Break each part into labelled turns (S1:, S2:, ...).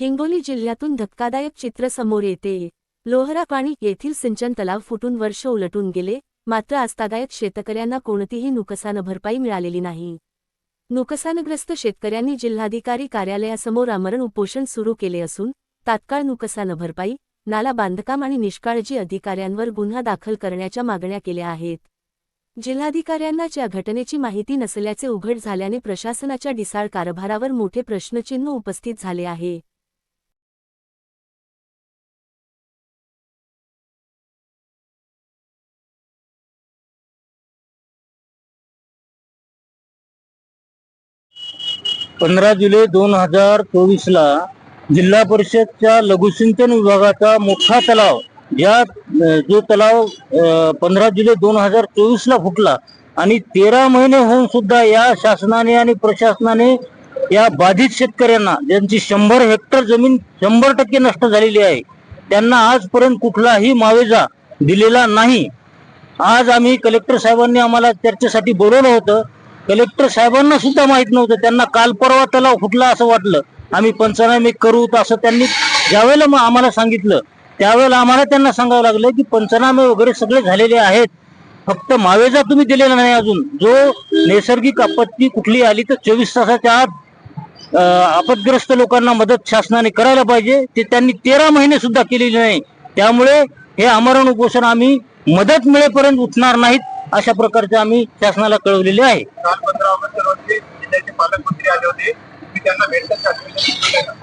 S1: हिंगोली जिल्ह्यातून धक्कादायक चित्र समोर येते. लोहरा पाणी येथील सिंचन तलाव फुटून वर्ष उलटून गेले मात्र आस्तागायत शेतकऱ्यांना कोणतीही नुकसान भरपाई मिळालेली नाही. नुकसानग्रस्त शेतकऱ्यांनी जिल्हाधिकारी कार्यालयासमोर आमरण उपोषण सुरू केले असून तात्काळ नुकसान भरपाई नाला बांधकाम आणि निष्काळजी अधिकाऱ्यांवर गुन्हा दाखल करण्याच्या मागण्या केल्या आहेत. जिल्हाधिकाऱ्यांना या घटनेची माहिती नसल्याचे उघड झाल्याने प्रशासनाच्या डिसाळ कारभारावर मोठे प्रश्नचिन्ह उपस्थित झाले आहे.
S2: पंधरा जुलै दोन हजार चोवीसला जिल्हा परिषदच्या लघुसिंचन विभागाचा मोठा तलाव या जो तलाव पंधरा जुलै दोन हजार चोवीसला फुटला आणि तेरा महिने होऊन सुद्धा या शासनाने आणि प्रशासनाने या बाधित शेतकऱ्यांना ज्यांची शंभर हेक्टर जमीन शंभर टक्के नष्ट झालेली आहे त्यांना आजपर्यंत कुठलाही मावेजा दिलेला नाही. आज आम्ही कलेक्टर साहेबांनी आम्हाला चर्चेसाठी बोलवलं होतं. कलेक्टर साहेबांना सुद्धा माहीत नव्हतं. त्यांना काल परवा तलाव फुटला असं वाटलं. आम्ही पंचनामे करू असं त्यांनी ज्यावेळेला मग आम्हाला सांगितलं त्यावेळेला आम्हाला त्यांना सांगावं लागलं की पंचनामे वगैरे सगळे झालेले आहेत. फक्त मावेजा तुम्ही दिलेला नाही अजून. जो नैसर्गिक आपत्ती कुठली आली तर चोवीस तासाच्या आत अं, आपदग्रस्त लोकांना मदत शासनाने करायला पाहिजे. ते त्यांनी तेरा महिने सुद्धा केलेली नाही. त्यामुळे हे आमरण उपोषण आम्ही मदत मिळेपर्यंत उठणार नाहीत. अशा प्रकारचे आम्ही शासनाला कळवलेले आहे?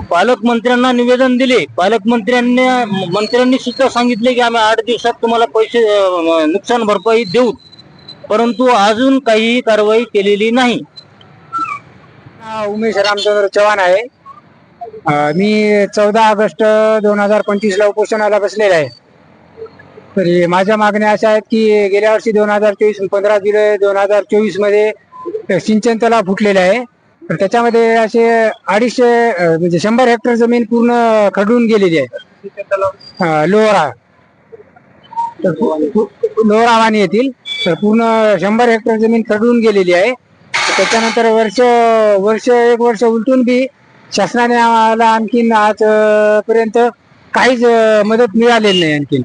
S2: पालकमंत्र्यांना निवेदन दिले. पालकमंत्र्यांनी मंत्र्यांनी सुद्धा सांगितले की आम्ही आठ दिवसात तुम्हाला पैसे नुकसान भरपाई देऊ. परंतु अजून काही कारवाई केलेली नाही.
S3: उमेश रामचंद्र चव्हाण आहे. मी चौदा ऑगस्ट दोन हजार पंचवीस ला उपोषणाला बसलेला आहे. तरी माझ्या मागण्या अशा आहेत की गेल्या वर्षी दोन हजार चोवीस पंधरा जुलै दोन हजार चोवीसमध्ये सिंचन तलाव फुटलेला आहे. तर त्याच्यामध्ये असे अडीचशे म्हणजे शंभर हेक्टर जमीन पूर्ण खडून गेलेली आहे. लोहरा. तर लोहरा वाणी येथील. तर पूर्ण शंभर हेक्टर जमीन खडून गेलेली आहे. त्याच्यानंतर वर्ष वर्ष एक वर्ष उलटून बी शासनाने आम्हाला आणखीन आजपर्यंत काहीच मदत मिळालेली नाही आणखीन.